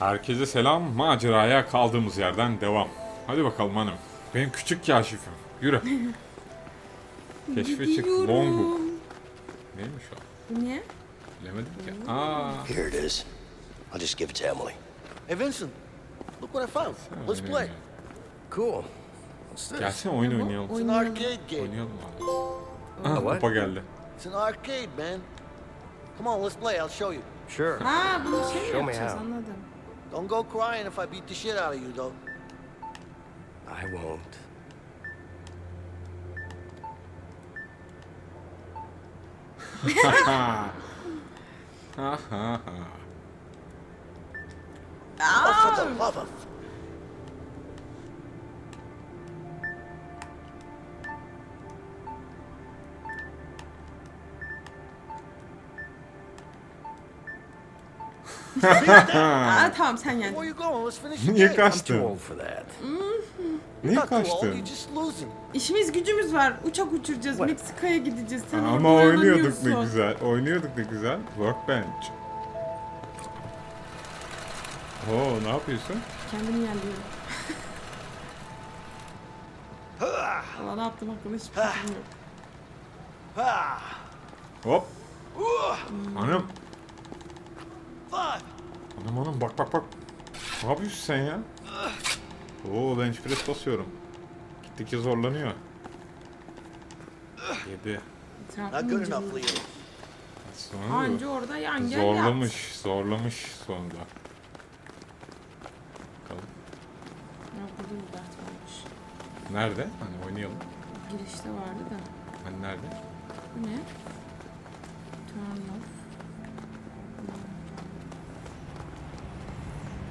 Herkese selam. Maceraya kaldığımız yerden devam. Hadi bakalım hanım. Ben küçük kaşifim. Yürü. Keşfe çık. Longbook. Neymiş o? Bu niye? Bilemedim ki. Aa. Here it is. I'll just give it to Emily. Hey, Vincent, look what I found. Let's play. Cool. What's this? Gelsene oyun oynayalım. It's an oynayalım. arcade game. Oynayalım abi. Aa, what? kupa geldi. It's an arcade, man. Come on, let's play. I'll show you. Sure. Ha bunu şey mi Show me yapacağız how. anladım. Don't go crying if I beat the shit out of you, though. I won't. Ha ha ha. Oh, for the love of... Aa tamam sen the Niye kaçtın? Niye kaçtın? İşimiz gücümüz var. Uçak uçuracağız. Meksika'ya gideceğiz. Sen Ama oynuyorduk ne güzel. Oynuyorduk ne güzel. Workbench. Oo ne yapıyorsun? Kendimi yendiyorum. Valla ne yaptım hakkında hiçbir fikrim yok. Hop. Hanım. Hanım hanım bak bak bak. Ne yapıyorsun sen ya? Oo bench press basıyorum. Gittikçe zorlanıyor. Yedi. Not good inceliyor. enough, Leo. Sonra Anca orada yan gel zorlamış, zorlamış sonunda. Bakalım. yat. Ya burada bir dert varmış. Nerede? Hani oynayalım. Girişte vardı da. Hani nerede? Bu ne? Turn off.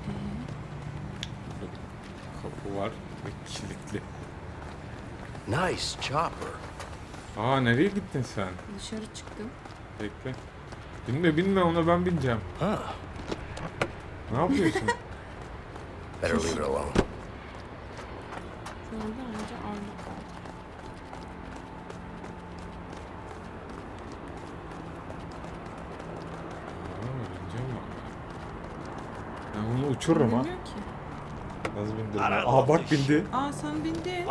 Ee, Burada kapı var ve kilitli. Nice chopper. Aa nereye gittin sen? dışarı çıktım. Bekle. Binme binme ona ben bineceğim. Huh. Ne yapıyorsun? Better leave it alone. Ağırlık kaldı. Aa, bineceğim ama. Ben bunu uçururum ha. Bilmiyor ki. Nasıl bindirdim? Aa bak bindi. Aa sen bindin.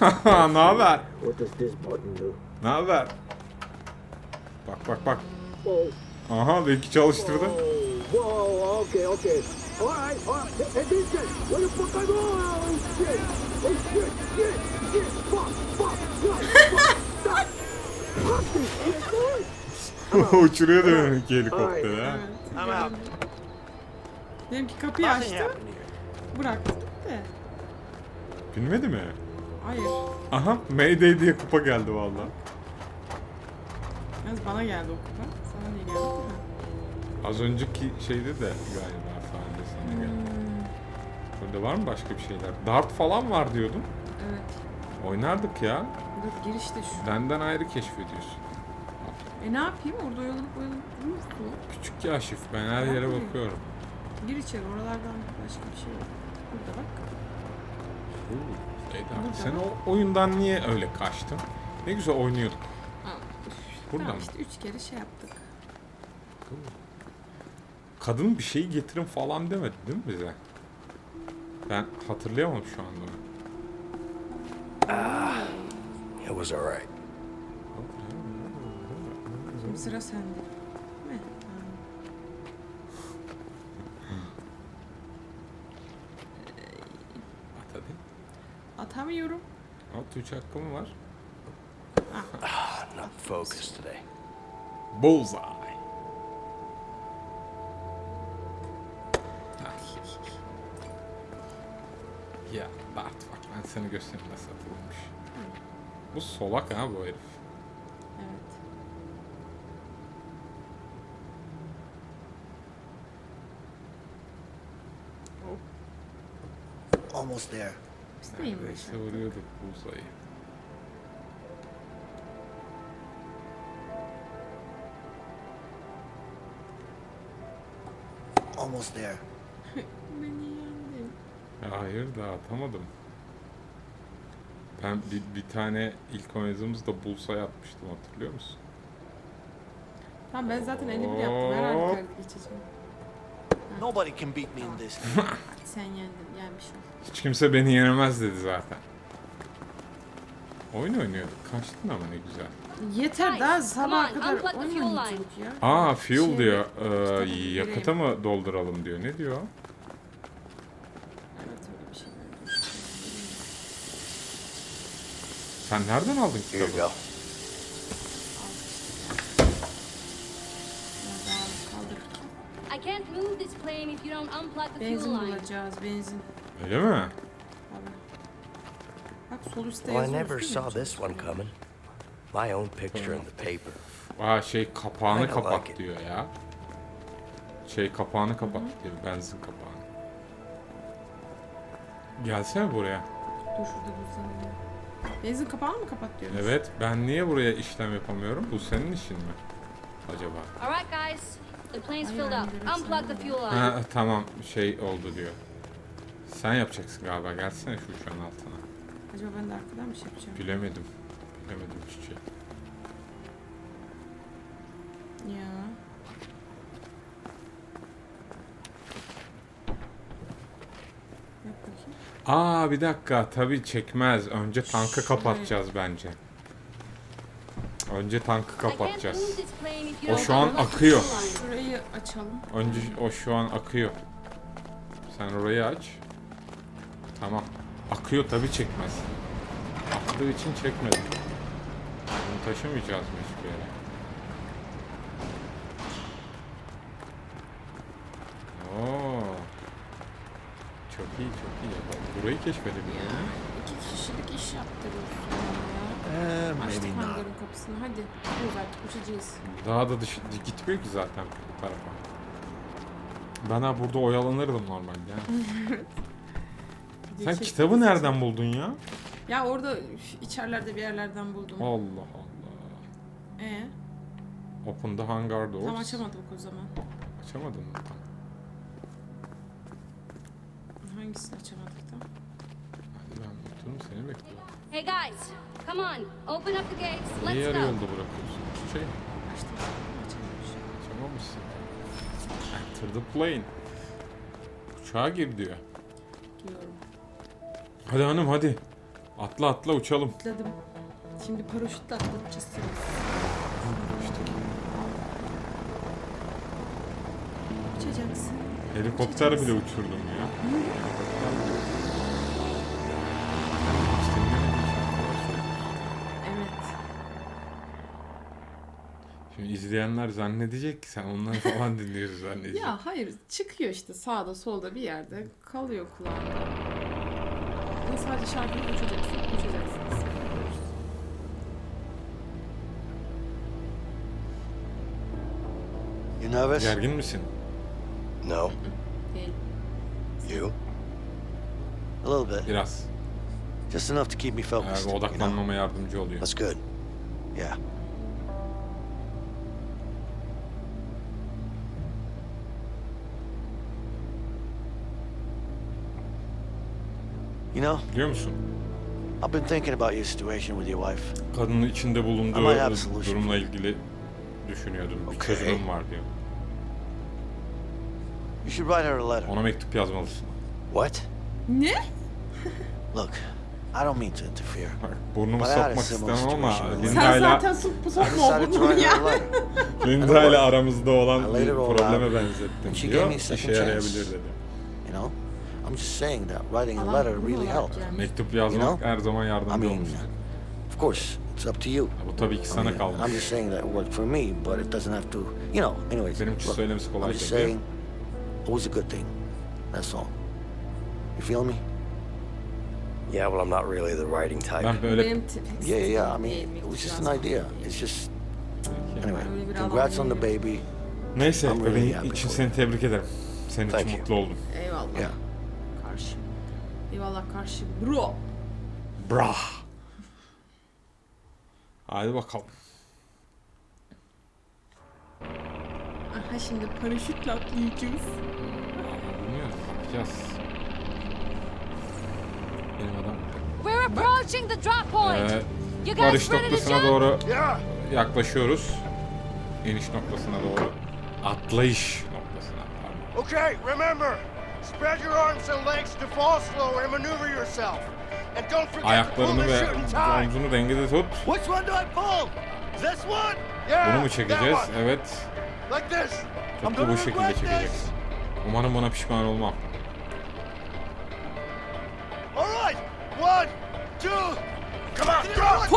Ne haber? What does this button do? Ne haber? Bak bak bak. Oh, Aha belki çalıştırdı. whoa, okay, okay. All right, all right. Hey, Vincent, where the fuck I go? Oh, shit. Oh, shit, shit, shit. Fuck, fuck, fuck, fuck. Stop. Fuck this shit, boy. Uçuruyor da benimki helikopteri ha. Evet. I'm geldi. Benimki kapıyı açtı. Happened here. Bıraktı gitti. Binmedi mi? Hayır. Aha Mayday diye kupa geldi valla. Yalnız bana geldi o kupa. Sana niye geldi? Ha. Az önceki şeyde de galiba sahnesine geldi. Burada var mı başka bir şeyler? Dart falan var diyordun. Evet. Oynardık ya. Dur girişte şu. Benden ayrı keşfediyorsun. E ne yapayım? Orada oyalanıp oyalanıp durursun. Küçük kaşif. Ben her yere bakıyorum. Gir içeri. Oralardan başka bir şey yok. Burada bak. Eda, Burada Sen bak. o oyundan niye öyle kaçtın? Ne güzel oynuyorduk. Aa, Burada tamam mı? işte üç kere şey yaptık. Kadın bir şey getirin falan demedi değil mi bize? Ben hatırlayamam şu anda. It was all right. Şimdi sıra sende. Değil mi? Ha. At hadi. Atamıyorum. At 3 hakkım var. Not focused today. Bullseye. ya Bart bak ben seni göstereyim nasıl atılmış. Bu solak ha bu herif. Evet. Almost there. Neyse yaptık. vuruyorduk Bullseye'yi. Almost there. Beni yendin. Ya hayır daha atamadım. Ben bir, bir tane ilk oynadığımızda Bullseye atmıştım hatırlıyor musun? Tamam ben zaten 51 yaptım. Herhalde geçeceğim. Nobody can beat me in this. Sen yendin. Yenmiş ol. Hiç kimse beni yenemez dedi zaten. Oyun oynuyorduk. Kaçtın ama ne güzel. Yeter daha on, kadar oynayacaktık ya. Aa fuel Şey, diyor. Ee, yakıta mı dolduralım diyor. Ne diyor? Evet öyle bir şey. Sen nereden aldın Here you kitabı? go. Benzin bulacağız benzin. Öyle mi? Bak sol üstte Well, I yazıyor. never saw this one coming. My own picture in the paper. Aa şey kapağını kapat like it. diyor ya. Şey kapağını kapat diyor. Benzin kapağını. Gelsene buraya. Dur şurada düzenleyelim. Benzin kapağını mı kapat diyormuş? Evet ben niye buraya işlem yapamıyorum? Bu senin işin mi? Acaba? All right, guys. The plane's Ay, filled ben up. görürsem Unplug the de. fuel line. Ha tamam şey oldu diyor. Sen yapacaksın galiba. Gelsene şu uçağın altına. Acaba ben de arkadan bir şey yapacağım. Bilemedim. Bilemedim çiçeği. Ya. Yap bakayım. Aa bir dakika tabii çekmez. Önce tankı kapatacağız bence. Önce tankı kapatacağız. O şu an akıyor. Şurayı açalım. Önce o şu an akıyor. Sen orayı aç. Tamam. Akıyor tabii çekmez. Aktığı için çekmedim. Bunu taşımayacağız mı hiçbir yere? Oo. Çok iyi çok iyi. Burayı keşfedebiliyor. İki kişilik iş yaptırıyorsun ya. Açtık hangarın kapısını. Hadi. Gidiyoruz artık uçacağız. Daha da dışı gitmiyor ki zaten bu tarafa. Ben ha burada oyalanırdım normalde. Sen çektiğimiz kitabı için. nereden buldun ya? Ya orada üf, içerlerde bir yerlerden buldum. Allah Allah. Ee, Open the hangar doors. tam açamadık o zaman. Açamadın mı tam? Hangisini açamadık da? Hadi ben oturdum seni bekliyorum. Hey guys, come on. Open up the gates. Niye Let's yarı go. yolda bırakıyorsun? Şey, açamamış. açamamışsın. Enter the plane. Uçağa gir diyor. Gidiyorum. Hadi hanım hadi. Atla atla uçalım. Atladım. Şimdi paraşütle atlatacağız seni. Uçacaksın. Helikopter bile uçurdum ya. Helikopter bile. İzleyenler zannedecek ki sen onları falan dinliyoruz zannedecek. Ya hayır çıkıyor işte sağda solda bir yerde kalıyor kulağında. Ama sadece şarkıyı uçacaksın, uçacaksınız. You nervous? Gergin misin? No. Değil. You? A little bit. Biraz. Just enough to keep me Ee, focused. you know? odaklanmama yardımcı oluyor. That's good. Yeah. You know, Biliyor musun? I've been thinking about your situation with your wife. Kadının içinde bulunduğu Ama have a solution. durumla ilgili düşünüyordum. Bir Okay. çözümüm var diyor. You should write her a letter. Ona mektup yazmalısın. What? Ne? Look, I don't mean to interfere. Bak, burnumu sokmak istemem ama. Sen Linda'yla zaten sok, I sokma decided to bunu write her ya. a letter. Linda'yla aramızda olan bir probleme out, benzettim diyor. İşe yarayabilir dedi. You know, I'm just saying that writing a letter really helped. Mektup yazmak You know? her zaman I yardımcı mean, of course, it's up to you. Bu tabii ki I sana mean, kalmış. I'm just saying that it worked for me, but it doesn't have to, you know, anyways. Benim için look, söylemesi kolay I'm just saying it was a good thing. That's all. You feel me? Yeah, well, I'm not really the writing type. Ben böyle Benim Yeah, yeah, yeah. I mean, it was just an idea. It's just, anyway, congrats on the baby. Neyse I'm really bebeğin happy için for seni tebrik ederim. Senin Thank için you. mutlu oldum. Eyvallah. Yeah. Eyvallah karşı. Bro. Bra. Hadi bakalım. Aha şimdi paraşütle atlayacağız. Bilmiyorum. Bakacağız. Benim adam. We're approaching the drop point. Ee, you varış guys ready to noktasına jump? doğru yaklaşıyoruz. İniş noktasına doğru. Atlayış noktasına pardon. Okay, remember, spread your arms and legs to fall slower and maneuver yourself. And don't forget Ayaklarını the ve omzunu dengede tut. Which one do I pull? This one? Yeah, Bunu mu çekeceğiz? one. Evet. Like this. I'm Tıpkı bu şekilde çekeceksin. Umarım buna pişman olmam. All right, one, two, come on, go!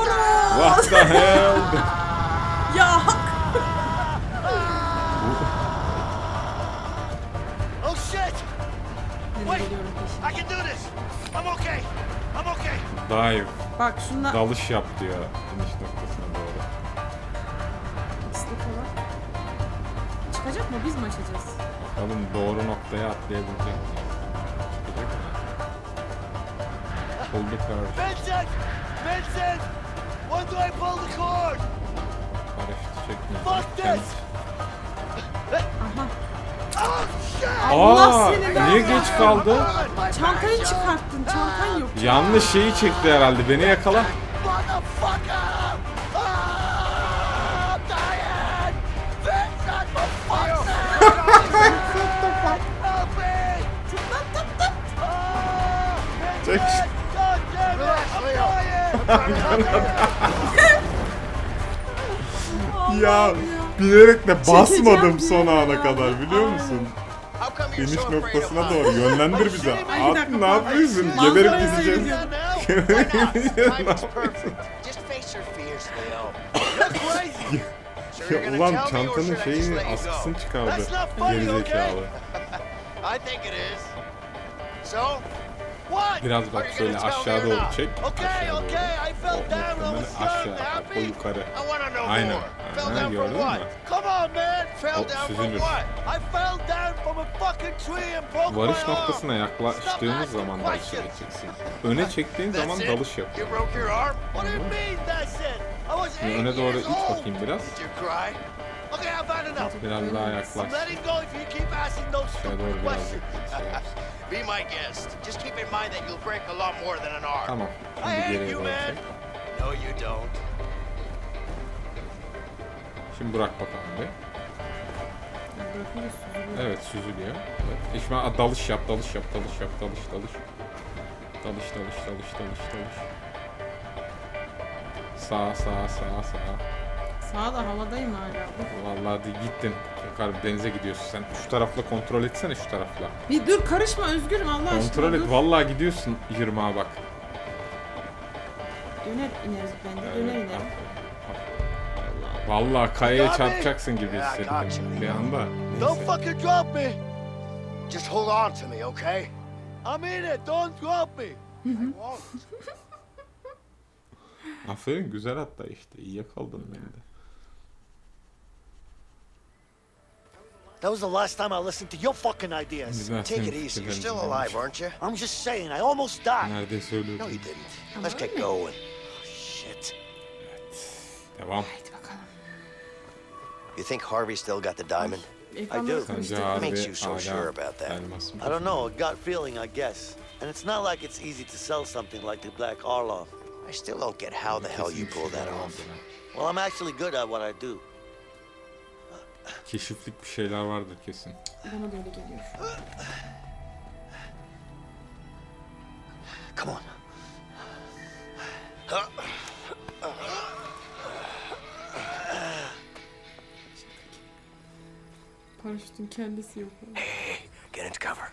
What the hell? Ya Dive. Bak şunla Dalış yap diyor. İniş noktasına doğru. ikisini falan. Çıkacak mı? Biz mi açacağız? Bakalım doğru noktaya atlayabilecek miyiz? Çıkacak mı? Pull the car. Vincent! Vincent! When do I pull the cord? Paraşütü çekmeyeceğim. Fuck this! Aha. Oh! Allah Aa, seni ben niye ya. geç kaldı? Çantayı çıkarttın. Çantan yok. Yanlış şeyi çekti herhalde. Beni yakala. Çek. Ya bilerek de basmadım son ana kadar biliyor musun? Of noktasına doğru yönlendir bizi. Abi ne yapıyorsun? Geberip gideceğiz. Ya ulan çantanın şeyini askısını çıkardı. That's not funny, Geri okay? zekalı. I think it is. So? Biraz bak şöyle aşağı doğru çek. Okay, Aşağı doğru. okay, I fell O down when I muhtemelen aşağı, bak o yukarı. Aynen. down gördün mü? Come on, man. Fell Hop, down from süzülür. what? I fell down from a fucking tree and broke Varış noktasına yaklaştığımız zaman dalış edeceksin. Öne çektiğin zaman dalış was Şimdi öne doğru it bakayım biraz. Biraz daha yaklaş. Stupid doğru biraz questions. yapsın. Be my guest. Just keep in mind that you'll break a lot more than an arm. Tamam. I Şimdi hate geriye you, man. No, you don't. Şimdi bırak bakalım bir. Evet süzülüyor. Evet. Şimdi dalış yap, dalış yap, dalış yap, dalış, dalış. Dalış, dalış, dalış, dalış, dalış. Sağa, sağa, sağa, sağa. Sağda havadayım hala. Vallahi de gittin. Yukarı denize gidiyorsun sen. Şu tarafla kontrol etsene şu tarafla. Bir dur karışma Özgür'üm Allah aşkına Kontrol et. dur. Vallahi gidiyorsun yırmağa bak. Döner ineriz bence. Evet, Döner ineriz. Vallahi kayaya çarpacaksın gibi hissettim bir anda. Don't Neyse. fucking drop me. Just hold on to me, okay? I mean it. Don't drop me. I won't. Aferin güzel hatta işte. İyi yakaladın beni de. That was the last time I listened to your fucking ideas. Take it easy. You're still alive, aren't you? I'm just saying, I almost died. Neredeyse No, ölüyordun. you didn't. Ama Let's get going. Oh, shit. Devam. Hadi bakalım. You think Harvey still got the diamond? I do. karıştırdım. Sence makes you so sure about that? elmas? I don't know, a gut feeling, I guess. And it's not like it's easy to sell something like the Black Arlov. I still don't get how the hell you Kesin pulled that off. Well, I'm actually good at what I do. Keşiflik bir şeyler vardır kesin. Bana da öyle geliyor. Come on. Paraşütün kendisi yok. Get into cover.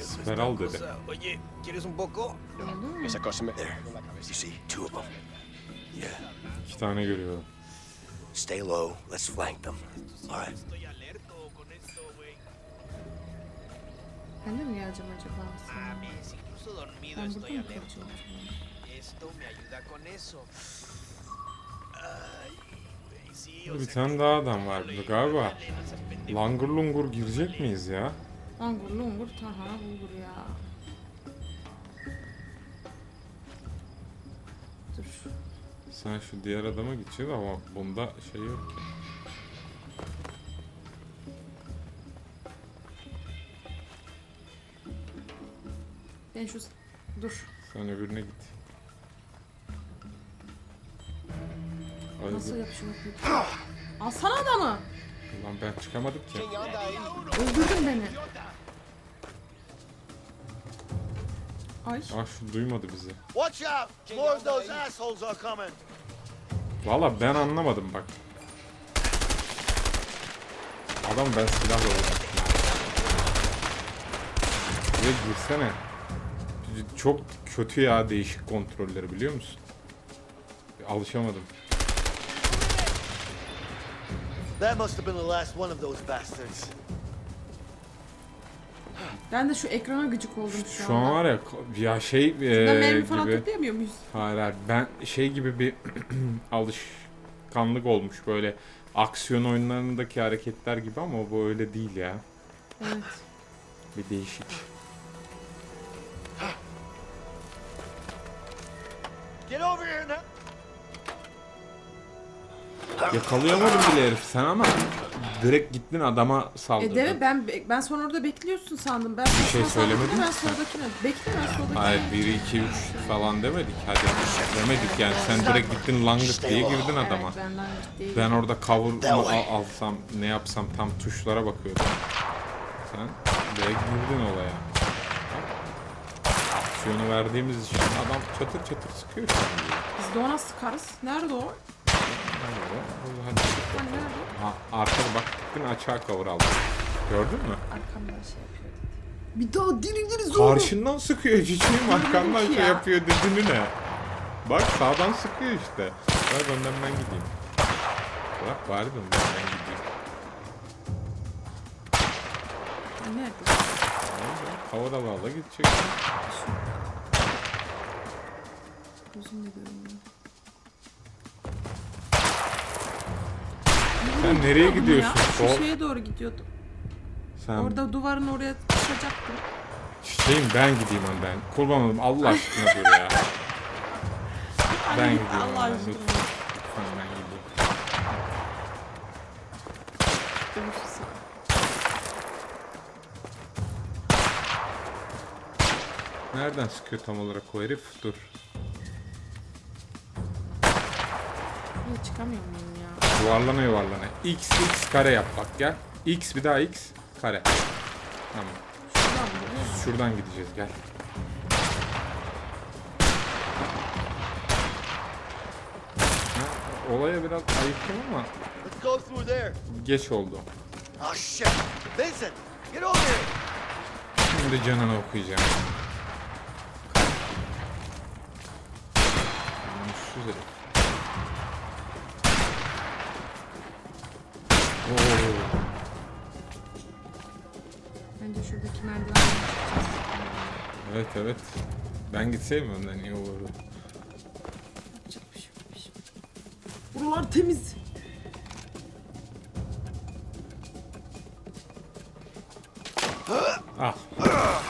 Siper al dedi. Oye, ¿quieres un poco? Esa cosa me... There. You see, two of them. Yeah. İki tane görüyorum. Stay low. Let's flank them. All right. Ben de mi geleceğim acaba? sana? Incluso dormido Ben estoy alerta. Esto me ayuda con eso. Bir tane daha adam var burada galiba. Langur lungur girecek miyiz ya? Langur lungur tahana bulgur ya. Sen şu diğer adama gideceksin ama bunda şey yok ki. Ben şu... Dur. Sen öbürüne git. Hadi Nasıl yapışıyor? Alsana adamı. Lan ben çıkamadım ki. Öldürdün beni. Ay. Ah şu duymadı bizi. Watch out! More of those assholes are coming. Valla ben anlamadım bak. Adam ben silahla vurdum. Ve girsene. Çok kötü ya değişik kontrolleri biliyor musun? Alışamadım. That must have been the last one of those bastards. Ben de şu ekrana gıcık oldum şu, Şu an var ya ya şey eee, mermi falan gibi. toplayamıyor muyuz? Hayır hayır ben şey gibi bir alışkanlık olmuş böyle aksiyon oyunlarındaki hareketler gibi ama bu öyle değil ya. Evet. Bir değişik. Get over here now. Yakalayamadım bile herif sen ama direkt gittin adama E saldırdın. deve ben ben sonra orada bekliyorsun sandım. Ben Bir şey söylemedin Ben ki sen. soldakine. Bekle ben soldakine. Hayır 1 2 3 falan demedik. Hadi demedik yani sen direkt gittin langırt diye girdin adama. Evet ben langırt. Ben orada cover mı al- alsam ne yapsam tam tuşlara bakıyordum. Sen direkt girdin olaya. Aksiyonu verdiğimiz için adam çatır çatır sıkıyor. Biz de ona sıkarız. Nerede o? Hadi. Hani nerede? Ha, arkada bak gittin açığa cover aldın. Gördün mü? Arkamdan şey yapıyor dedi. Bir daha diri diri zor. Karşından sıkıyor çiçeğim arkamdan şey ya. yapıyor dediğini ne? Bak sağdan sıkıyor işte. Ver önden ben gideyim. Bırak bari de önden ben gideyim. Ha, Nerede? Havada bağla gidecek. Gözümle görmüyorum. Sen nereye Gidiyordum gidiyorsun? Ya. Şu Sol. şeye doğru gidiyordum. Sen Orada duvarın oraya çıkacaktım. çiçeğim ben gideyim önden. Kurban olayım Allah aşkına dur ya. ben gideyim Allah önden aşkına. lütfen. Lütfen ben gideyim. Dönüşü Nereden sıkıyor tam olarak o herif? Dur. Niye çıkamıyor muyum ya? Yuvarlana yuvarlana. X X kare yap bak gel. X bir daha X kare. Tamam. Şuradan? Şuradan gideceğiz gel. Olaya biraz ayıktım ama geç oldu. Oh shit. Vincent, get over here. Şimdi canını okuyacağım. Namussuz Oo. Bence şuradaki çıkacağız. Evet evet. Ben gitseydim önden iyi olurdu. Yapacak bir şey yok, bir şey yok. Buralar temiz. Ah Aha.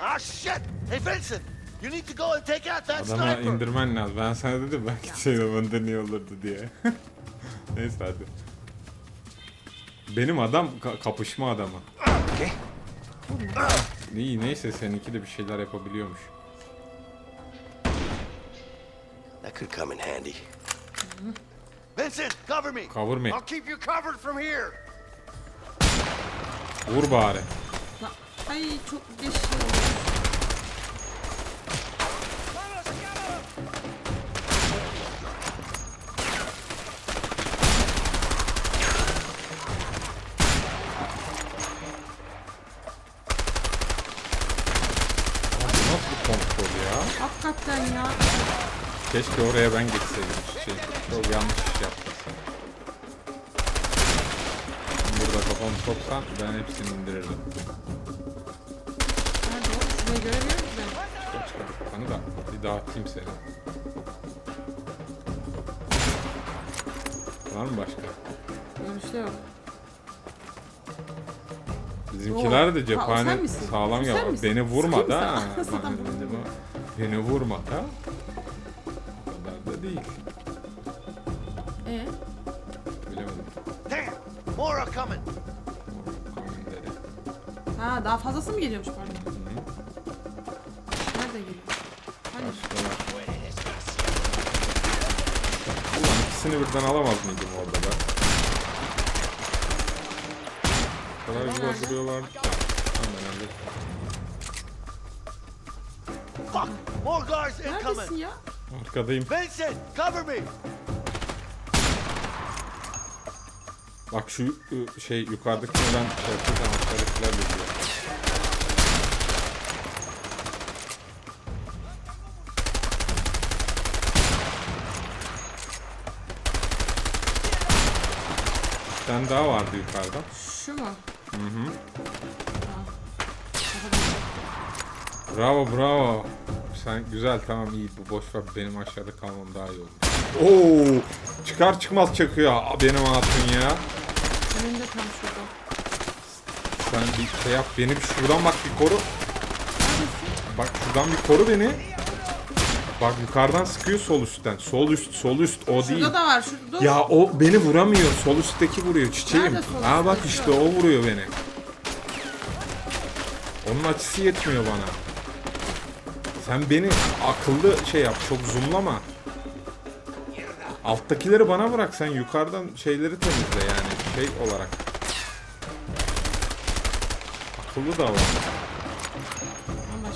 Ah shit. Hey Vincent, you need to go and take out that adama sniper. indirmen lazım. Ben sana dedim ben gitseydim önden iyi olurdu diye. Neyse hadi. Benim adam ka- kapışma adamı. İyi neyse seninki de bir şeyler yapabiliyormuş. That could come in handy. Vincent, cover me. Cover me. I'll keep you covered from here. Vur bari. Ay çok geç Keşke oraya ben geçseydim. Şey, çok yanlış iş yaptın sen. Burada kafamı soksan ben hepsini indirirdim. Nerede o? Şurayı göremiyor musun çıkar kafanı da bir dağıtayım seni. Var mı başka? Görüşte yok. Bizimkiler de. Ha, cephane misin? sağlam ya. Beni vurma da. Beni vurma da değil. Ee? Bilemedim. Damn! More are coming. Ha daha fazlası mı geliyormuş pardon? Nerede geliyor? Hani? Ulan ikisini birden alamaz mıydım orada ben? O kadar güzel duruyorlar. Hemen öldü. Fuck! More guards incoming! Neredesin ya? Arkadayım. Vincent, cover me! Bak şu ı, şey yukarıdakini ben şey yapacağım. Aşağıdakiler geliyor. Bir tane daha vardı yukarıda. Şu mu? Bravo bravo. Sen güzel tamam iyi bu boş ver benim aşağıda kalmam daha iyi oldu. Oo çıkar çıkmaz çakıyor Aa, benim hatun ya. Önünde tam şurada. Sen bir şey yap beni bir şuradan bak bir koru. Bak şuradan bir koru beni. Bak yukarıdan sıkıyor sol üstten. Sol üst sol üst o değil. Şurada da var. Şurada. Ya o beni vuramıyor. Sol üstteki vuruyor çiçeğim. Nerede sol Aa bak işte o vuruyor beni. Onun açısı yetmiyor bana. Sen beni akıllı şey yap. Çok zoomlama. Alttakileri bana bırak. Sen yukarıdan şeyleri temizle yani. Şey olarak. Akıllı da var.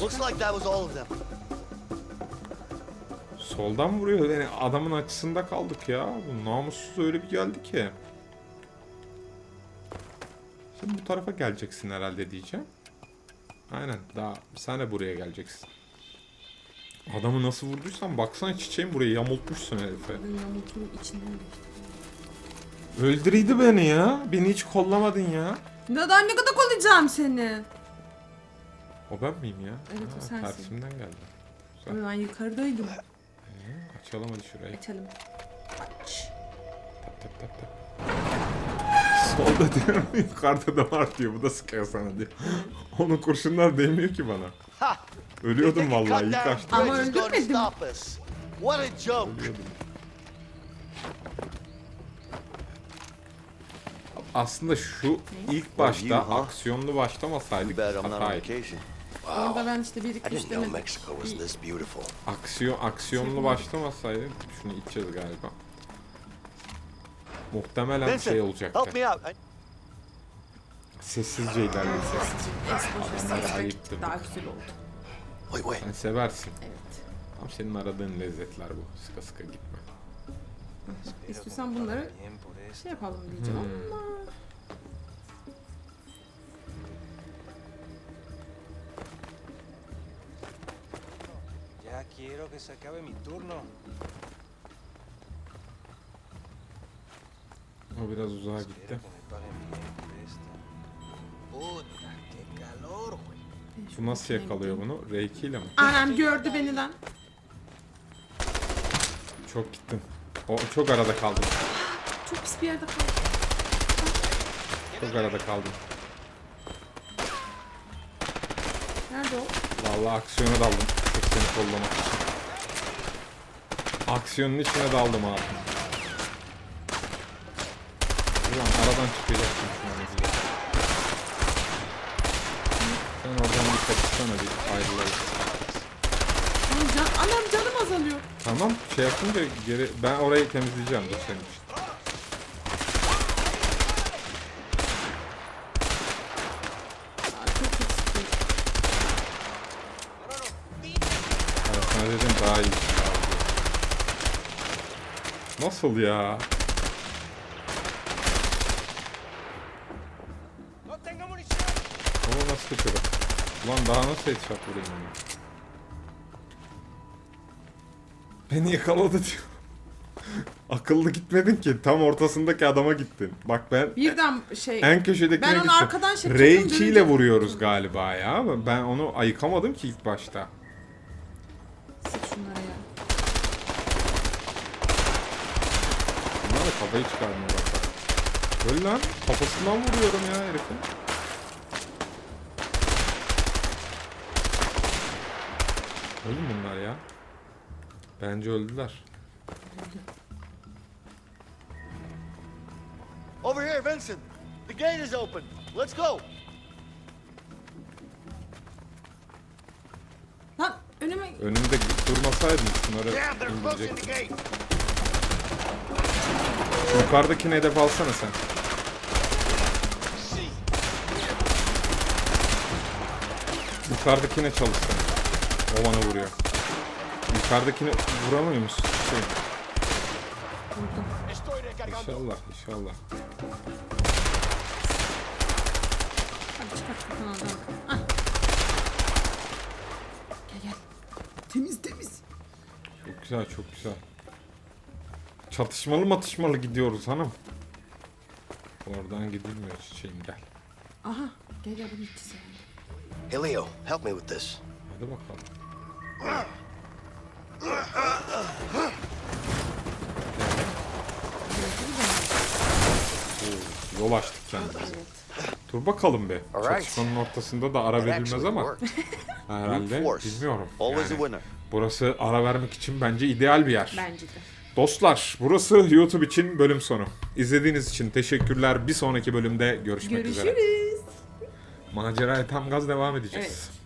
Looks like that was all of them. Soldan vuruyor beni. Adamın açısında kaldık ya. Bu namussuz öyle bir geldi ki. Şimdi bu tarafa geleceksin herhalde diyeceğim. Aynen daha sen de buraya geleceksin. Adamı nasıl vurduysan baksana çiçeğim buraya yamultmuşsun herife. Ben yamultuğun içinden geçtim. Öldürüydü beni ya. Beni hiç kollamadın ya. Neden ne kadar kollayacağım seni? O ben miyim ya? Evet, o sensin. Tersimden geldi. Güzel. Ama ben yukarıdaydım. Açalım hadi şurayı. Açalım. Aç. Tap tap tap tap. Solda diyorum yukarıda da var diyor. Bu da sıkıyor sana diyor. Onun kurşunlar değmiyor ki bana. Ölüyordum vallahi ilk açtım. Ama öldürmedim. What a joke! Ölüyordum. Aslında şu ilk başta aksiyonlu başlamasaydık hataydı. Orada ben işte bir iki üç demedim. Aksiyon aksiyonlu başlamasaydık şunu içeceğiz galiba. Muhtemelen Vincent, şey olacaktı. Sessizce ilerleyeceğiz. Ayıktırdık. Daha güzel oldu. Wait, wait. Sen seversin. Evet. Tam senin aradığın lezzetler bu. Sıka sıka gitme. İstiyorsan bunları şey yapalım diyeceğim Hmm. ama... Ya quiero que se acabe mi turno. O biraz uzağa gitti. que me Bu nasıl yakalıyor bunu? R2 ile mi? Annem gördü beni lan. Çok gittim. O çok arada kaldım. Çok pis bir yerde kaldım. Çok arada kaldım. Nerede o? Vallahi aksiyona daldım. Sırf seni kollamak için. Aksiyonun içine daldım abi. Ulan aradan çıkacaktım şuna ne güzel. Sen oradan bir kaçışsana bir ayrılayım. Lan can, annem canım azalıyor. Tamam şey yapınca geri ben orayı temizleyeceğim dur senin için. Aa, çok çok sıkıyor. Ben sana dedim daha iyi. Nasıl ya? Ulan daha nasıl headshot vurayım onu? Beni yakaladı diyor. Akıllı gitmedin ki. Tam ortasındaki adama gittin. Bak ben Birden şey... en köşedekine Ben onu gittim. arkadan şey R2 yapıyordum, ile dönünce- vuruyoruz galiba ya. ama Ben onu ayıkamadım ki ilk başta. Sık şunlara ya. Bunlar da kafayı çıkarmıyor bak. bak. Öl lan. Kafasından vuruyorum ya herifin. Öldü mü bunlar ya? Bence öldüler. Over here, Vincent. The gate is open. Let's go. Lan önüme... Önümde durmasaydın şunları the indirecektim. Yukarıdakini hedef alsana sen. Yukarıdakine çalışsın. O bana vuruyor. Yukarıdakine vuramıyor musun? Şey. İnşallah, inşallah. Hadi çıkart kafanı oradan. Ah. Gel gel. Temiz temiz. Çok güzel, çok güzel. Çatışmalı matışmalı gidiyoruz hanım. Oradan gidilmiyor çiçeğim gel. Aha. Gel gel bunu içeceğiz. Hey, Leo, help me with this. Hadi bakalım. Oo, Yol açtık kendimize. Dur bakalım be. Alright. Çatışmanın ortasında da ara verilmez ama herhalde bilmiyorum. Always a Yani winner. burası ara vermek için bence ideal bir yer. Bence de. Dostlar burası YouTube için bölüm sonu. İzlediğiniz için teşekkürler. Bir sonraki bölümde görüşmek üzere. Görüşürüz. Maceraya tam gaz devam edeceğiz. Evet.